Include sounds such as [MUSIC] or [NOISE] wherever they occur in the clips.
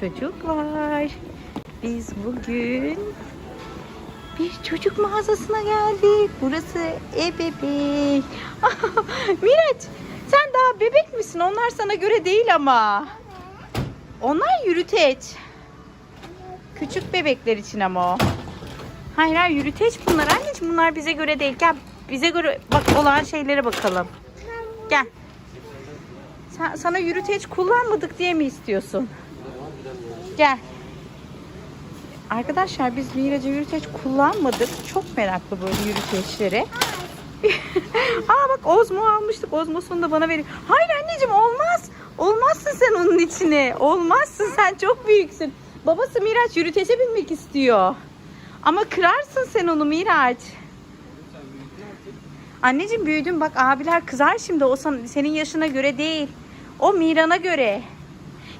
Çocuklar, biz bugün bir çocuk mağazasına geldik. Burası ebebek. [LAUGHS] Miraç, sen daha bebek misin? Onlar sana göre değil ama. Onlar yürüteç. Küçük bebekler için ama o. Hayır hayır yürüteç bunlar anneciğim. Bunlar bize göre değil. Gel bize göre bak olan şeylere bakalım. Gel. Sen, sana yürüteç kullanmadık diye mi istiyorsun? Gel. Arkadaşlar biz Miraç'a yürüteç kullanmadık. Çok meraklı böyle yürüteçlere. [LAUGHS] Aa bak Ozmo almıştık. Ozmo'sunu da bana verin. Hayır anneciğim olmaz. Olmazsın sen onun içine. Olmazsın sen çok büyüksün. Babası Miraç yürüteçe binmek istiyor. Ama kırarsın sen onu Miraç. Anneciğim büyüdün bak abiler kızar şimdi. O senin yaşına göre değil. O Miran'a göre.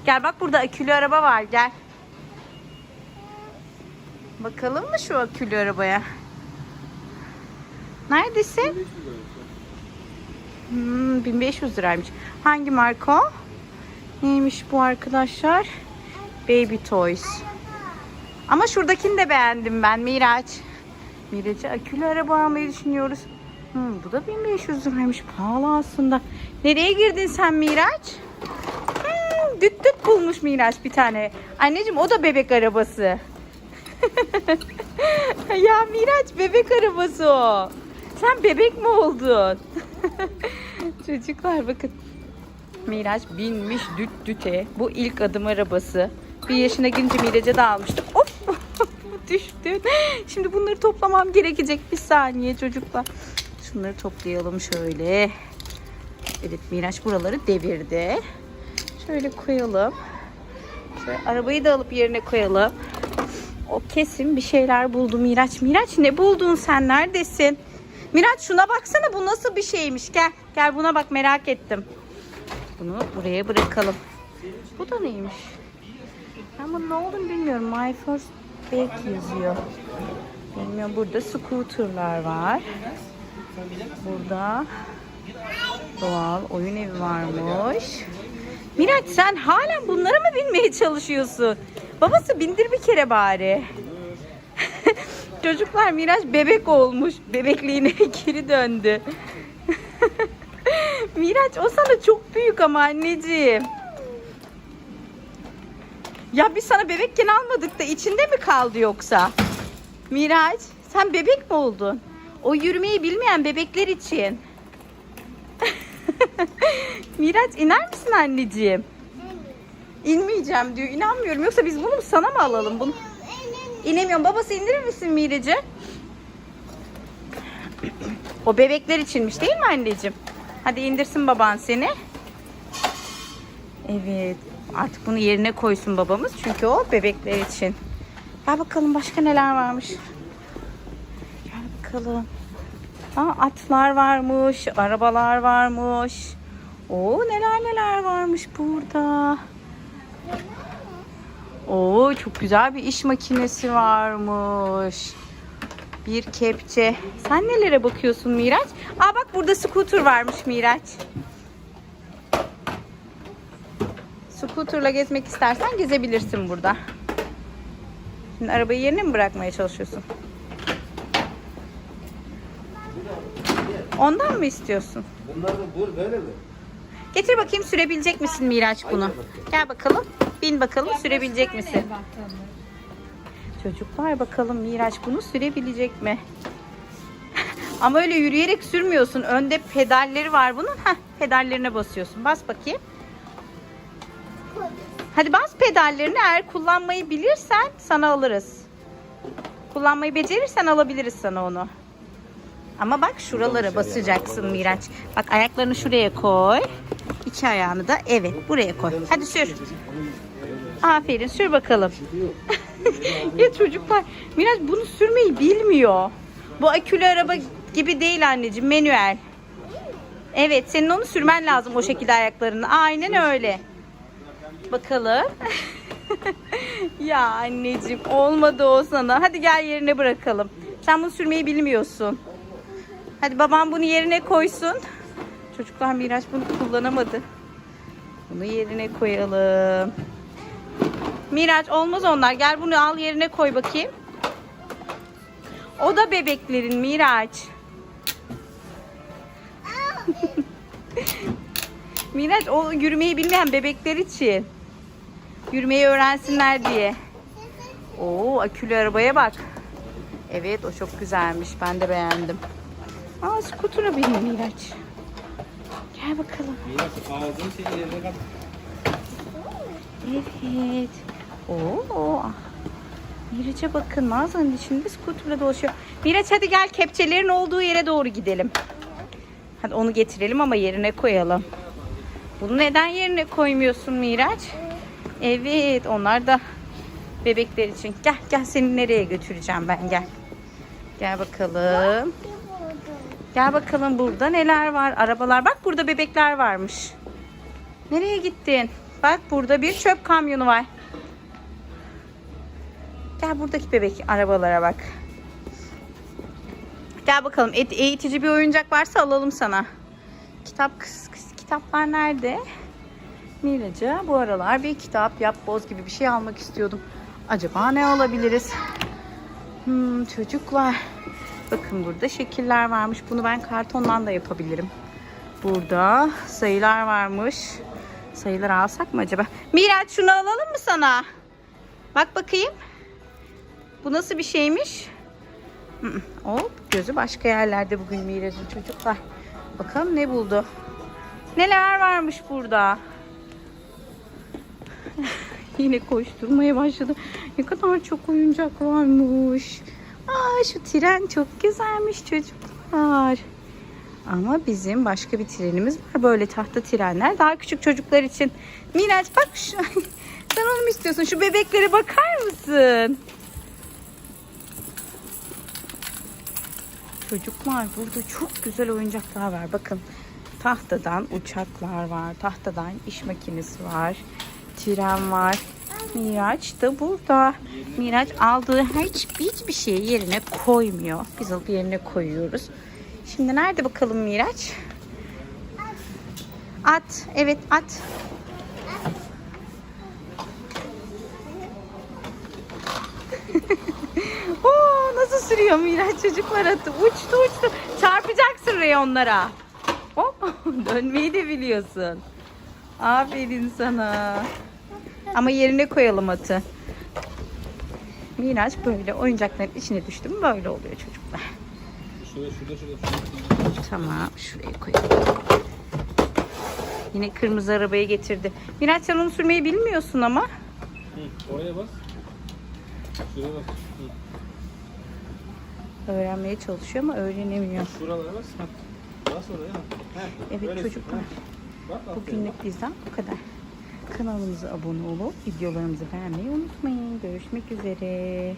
Gel bak burada akülü araba var gel. Bakalım mı şu akülü arabaya? Neredesin? Hmm, 1500 liraymış. Hangi marka o? Neymiş bu arkadaşlar? Baby Toys. Ama şuradakini de beğendim ben Miraç. Miraç'a akülü araba almayı düşünüyoruz. Hmm, bu da 1500 liraymış. Pahalı aslında. Nereye girdin sen Miraç? Hmm, düt düt bulmuş Miraç bir tane. Anneciğim o da bebek arabası. [LAUGHS] ya Miraç bebek arabası o. Sen bebek mi oldun? [LAUGHS] Çocuklar bakın. Miraç binmiş düt düte. Bu ilk adım arabası. Bir yaşına girince Miraç'a da almıştık. Of [LAUGHS] düştü. Şimdi bunları toplamam gerekecek. Bir saniye çocuklar. Şunları toplayalım şöyle. Evet Miraç buraları devirdi. Şöyle koyalım. Şöyle arabayı da alıp yerine koyalım. O kesin bir şeyler buldu Miraç. Miraç ne buldun sen? Neredesin? Miraç şuna baksana bu nasıl bir şeymiş. Gel. Gel buna bak merak ettim. Bunu buraya bırakalım. Bu da neymiş? Ben bunun ne olduğunu bilmiyorum. My first bag yazıyor. Bilmiyorum. Burada scooterlar var. Burada doğal oyun evi varmış. Miraç sen halen bunlara mı binmeye çalışıyorsun? Babası bindir bir kere bari. [LAUGHS] Çocuklar Miraç bebek olmuş. Bebekliğine [LAUGHS] geri döndü. [LAUGHS] Miraç o sana çok büyük ama anneciğim. Ya biz sana bebekken almadık da içinde mi kaldı yoksa? Miraç sen bebek mi oldun? O yürümeyi bilmeyen bebekler için. [LAUGHS] Miraç iner misin anneciğim? İnmeyeceğim diyor. İnanmıyorum. Yoksa biz bunu sana mı alalım? Bunu... İnemiyorum. Babası indirir misin Miracı? [CLEARS THROAT] O bebekler içinmiş değil mi anneciğim? Hadi indirsin baban seni. Evet. Artık bunu yerine koysun babamız. Çünkü o bebekler için. Gel bakalım başka neler varmış. Gel bakalım. Aa, atlar varmış. Arabalar varmış. Oo neler neler varmış burada. Oo çok güzel bir iş makinesi varmış. Bir kepçe. Sen nelere bakıyorsun Miraç? Aa bak burada scooter varmış Miraç. Scooter'la gezmek istersen gezebilirsin burada. Şimdi arabayı yerine mi bırakmaya çalışıyorsun? Ondan mı istiyorsun? Bunlar da bu böyle mi? Getir bakayım sürebilecek misin Miraç bunu? Gel bakalım. Bin bakalım sürebilecek misin? Çocuklar bakalım Miraç bunu sürebilecek mi? [LAUGHS] Ama öyle yürüyerek sürmüyorsun. Önde pedalleri var bunun. Heh, pedallerine basıyorsun. Bas bakayım. Hadi bas pedallerini. Eğer kullanmayı bilirsen sana alırız. Kullanmayı becerirsen alabiliriz sana onu. Ama bak şuralara basacaksın Miraç. Bak ayaklarını şuraya koy. İki ayağını da evet buraya koy. Hadi sür. Aferin sür bakalım. [LAUGHS] ya çocuklar Miraç bunu sürmeyi bilmiyor. Bu akülü araba gibi değil anneciğim menüel. Evet senin onu sürmen lazım o şekilde ayaklarını. Aynen öyle. Bakalım. [LAUGHS] ya anneciğim olmadı o sana. Hadi gel yerine bırakalım. Sen bunu sürmeyi bilmiyorsun. Hadi babam bunu yerine koysun. Çocuklar Miraç bunu kullanamadı. Bunu yerine koyalım. Miraç olmaz onlar. Gel bunu al yerine koy bakayım. O da bebeklerin Miraç. [LAUGHS] Miraç o yürümeyi bilmeyen bebekler için. Yürümeyi öğrensinler diye. Oo akülü arabaya bak. Evet o çok güzelmiş. Ben de beğendim. Aa skutura benim Miraç. Gel bakalım. Miraç ağzını senin yerine kat. Evet. Oo. Miraç'a bakın mağazanın içinde skuterla dolaşıyor. Miraç hadi gel kepçelerin olduğu yere doğru gidelim. Hadi onu getirelim ama yerine koyalım. Bunu neden yerine koymuyorsun Miraç? Evet onlar da bebekler için. Gel gel seni nereye götüreceğim ben gel. Gel bakalım. Gel bakalım burada neler var. Arabalar bak burada bebekler varmış. Nereye gittin? Bak burada bir çöp kamyonu var. Gel buradaki bebek arabalara bak. Gel bakalım et, eğitici bir oyuncak varsa alalım sana. Kitap kıs, kıs- kitaplar nerede? Miraca bu aralar bir kitap yapboz gibi bir şey almak istiyordum. Acaba ne alabiliriz? Hmm, çocuklar. Bakın burada şekiller varmış. Bunu ben kartondan da yapabilirim. Burada sayılar varmış. Sayıları alsak mı acaba? Miraç şunu alalım mı sana? Bak bakayım. Bu nasıl bir şeymiş? Hop gözü başka yerlerde bugün Miraç'ın çocuklar. Bakalım ne buldu? Neler varmış burada? [LAUGHS] Yine koşturmaya başladı. Ne kadar çok oyuncak varmış. Aa şu tren çok güzelmiş çocuklar. Ama bizim başka bir trenimiz var. Böyle tahta trenler. Daha küçük çocuklar için. Miraç bak şu. [LAUGHS] Sen onu mu istiyorsun? Şu bebeklere bakar mısın? Çocuklar burada çok güzel oyuncaklar var. Bakın tahtadan uçaklar var. Tahtadan iş makinesi var. Tren var. Miraç da burada. Miraç aldığı hiç, hiçbir şeyi yerine koymuyor. Biz alıp yerine koyuyoruz. Şimdi nerede bakalım Miraç? At. Evet at. [LAUGHS] Oo, nasıl sürüyor Miraç çocuklar atı? Uçtu uçtu. Çarpacaksın reyonlara. Hop, [LAUGHS] dönmeyi de biliyorsun. Aferin sana. Ama yerine koyalım atı. Miraç böyle oyuncakların içine düştü mü böyle oluyor çocuklar. Şurada şurada şurada. Tamam şuraya koyalım. Yine kırmızı arabayı getirdi. Miraç sen onu sürmeyi bilmiyorsun ama. Hı, oraya bas. Şuraya bas. Hı. Öğrenmeye çalışıyor ama öğrenemiyor. Şuralara bas. Bas oraya. Evet çocuklar. Bugünlük bizden bu kadar. Kanalımıza abone olup videolarımızı beğenmeyi unutmayın. Görüşmek üzere.